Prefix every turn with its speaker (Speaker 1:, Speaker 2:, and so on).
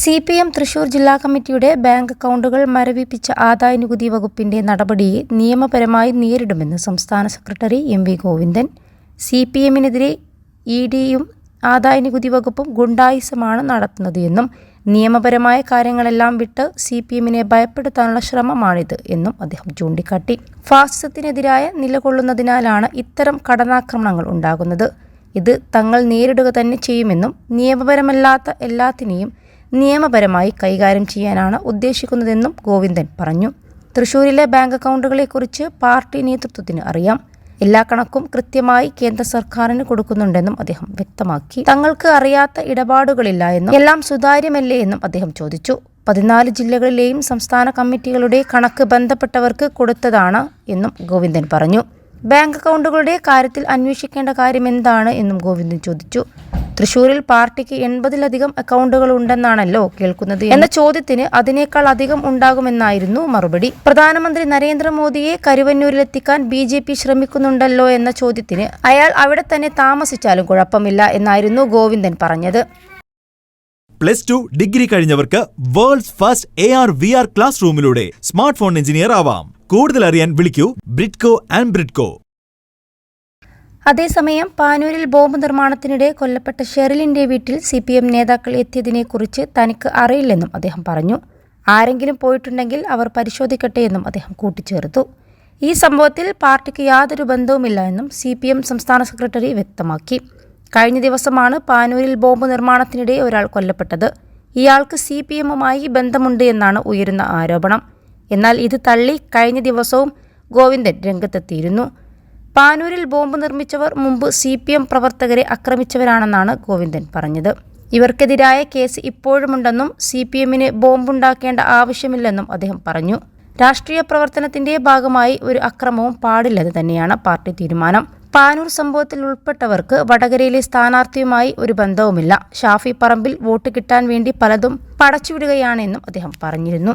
Speaker 1: C P M Thrissur ജില്ലാ കമ്മിറ്റിയുടെ bank അക്കൗണ്ടുകൾ മരവിപ്പിച്ച ആദായനികുതി വകുപ്പിന്റെ നടപടിയെ നിയമപരമായി നേരിടുമെന്ന് സംസ്ഥാന secretary M V Govindan. C P എമ്മിനെതിരെ E ഡിയും ആദായനികുതി വകുപ്പും ഗുണ്ടായുസമാണ് നടത്തുന്നത് എന്നും നിയമപരമായ കാര്യങ്ങളെല്ലാം വിട്ട് സി പി എമ്മിനെ ഭയപ്പെടുത്താനുള്ള ശ്രമമാണിത് എന്നും അദ്ദേഹം ചൂണ്ടിക്കാട്ടി. ഫാസിസത്തിനെതിരായ നിലകൊള്ളുന്നതിനാലാണ് ഇത്തരം കടനാക്രമണങ്ങൾ ഉണ്ടാകുന്നത്. ഇത് തങ്ങൾ നേരിടുക തന്നെ ചെയ്യുമെന്നും നിയമപരമല്ലാത്ത എല്ലാത്തിനെയും നിയമപരമായി കൈകാര്യം ചെയ്യാനാണ് ഉദ്ദേശിക്കുന്നതെന്നും ഗോവിന്ദൻ പറഞ്ഞു. തൃശൂരിലെ ബാങ്ക് അക്കൗണ്ടുകളെക്കുറിച്ച് പാർട്ടി നേതൃത്വത്തിന് അറിയാം. എല്ലാ കണക്കും കൃത്യമായി കേന്ദ്ര സർക്കാരിന് കൊടുക്കുന്നുണ്ടെന്നും അദ്ദേഹം വ്യക്തമാക്കി. തങ്ങൾക്ക് അറിയാത്ത ഇടപാടുകളില്ല എന്നും എല്ലാം സുതാര്യമല്ലേ എന്നും അദ്ദേഹം ചോദിച്ചു. പതിനാല് ജില്ലകളിലെയും സംസ്ഥാന കമ്മിറ്റികളുടെ കണക്ക് ബന്ധപ്പെട്ടവർക്ക് കൊടുത്തതാണ് എന്നും ഗോവിന്ദൻ പറഞ്ഞു. ബാങ്ക് അക്കൗണ്ടുകളുടെ കാര്യത്തിൽ അന്വേഷിക്കേണ്ട കാര്യം എന്താണ് എന്നും ഗോവിന്ദൻ ചോദിച്ചു. തൃശൂരിൽ പാർട്ടിക്ക് എൺപതിലധികം അക്കൗണ്ടുകൾ ഉണ്ടെന്നാണല്ലോ കേൾക്കുന്നത് എന്ന ചോദ്യത്തിന് അതിനേക്കാൾ അധികം ഉണ്ടാകുമെന്നായിരുന്നു മറുപടി. പ്രധാനമന്ത്രി നരേന്ദ്രമോദിയെ കരുവന്നൂരിലെത്തിക്കാൻ ബി ജെ പി ശ്രമിക്കുന്നുണ്ടല്ലോ എന്ന ചോദ്യത്തിന് അയാൾ അവിടെ തന്നെ താമസിച്ചാലും കുഴപ്പമില്ല എന്നായിരുന്നു ഗോവിന്ദൻ പറഞ്ഞത്.
Speaker 2: Plus two degree കഴിഞ്ഞവർക്ക് world's first A R V R class റൂമിലൂടെ smart phone engineer ആവാം. കൂടുതൽ അറിയാൻ വിളിക്കൂ ബ്രിഡ്കോ ആൻഡ് ബ്രിഡ്കോ.
Speaker 1: അതേസമയം പാനൂരിൽ ബോംബ് നിർമ്മാണത്തിനിടെ കൊല്ലപ്പെട്ട ഷെറിലിന്റെ വീട്ടിൽ സി പി എം നേതാക്കൾ എത്തിയതിനെക്കുറിച്ച് തനിക്ക് അറിയില്ലെന്നും അദ്ദേഹം പറഞ്ഞു. ആരെങ്കിലും പോയിട്ടുണ്ടെങ്കിൽ അവർ പരിശോധിക്കട്ടെ എന്നും അദ്ദേഹം കൂട്ടിച്ചേർത്തു. ഈ സംഭവത്തിൽ പാർട്ടിക്ക് യാതൊരു ബന്ധവുമില്ല എന്നും സി പി എം സംസ്ഥാന സെക്രട്ടറി വ്യക്തമാക്കി. കഴിഞ്ഞ ദിവസമാണ് പാനൂരിൽ ബോംബ് നിർമ്മാണത്തിനിടെ ഒരാൾ കൊല്ലപ്പെട്ടത്. ഇയാൾക്ക് സി പി എമ്മുമായി ബന്ധമുണ്ട് എന്നാണ് ഉയരുന്ന ആരോപണം. എന്നാൽ ഇത് തള്ളി കഴിഞ്ഞ ദിവസവും ഗോവിന്ദൻ രംഗത്തെത്തിയിരുന്നു. പാനൂരിൽ ബോംബ് നിർമ്മിച്ചവർ മുമ്പ് സി പി എം പ്രവർത്തകരെ ആക്രമിച്ചവരാണെന്നാണ് ഗോവിന്ദൻ പറഞ്ഞത്. ഇവർക്കെതിരായ കേസ് ഇപ്പോഴുമുണ്ടെന്നും സി പി എമ്മിന് ബോംബുണ്ടാക്കേണ്ട ആവശ്യമില്ലെന്നും അദ്ദേഹം പറഞ്ഞു. രാഷ്ട്രീയ പ്രവർത്തനത്തിന്റെ ഭാഗമായി ഒരു അക്രമവും പാടില്ലെന്ന് തന്നെയാണ് പാർട്ടി തീരുമാനം. പാനൂർ സംഭവത്തിൽ ഉൾപ്പെട്ടവർക്ക് വടകരയിലെ സ്ഥാനാർത്ഥിയുമായി ഒരു ബന്ധവുമില്ല. ഷാഫി പറമ്പിൽ വോട്ട് കിട്ടാൻ വേണ്ടി പലതും പടച്ചുവിടുകയാണെന്നും അദ്ദേഹം പറഞ്ഞിരുന്നു.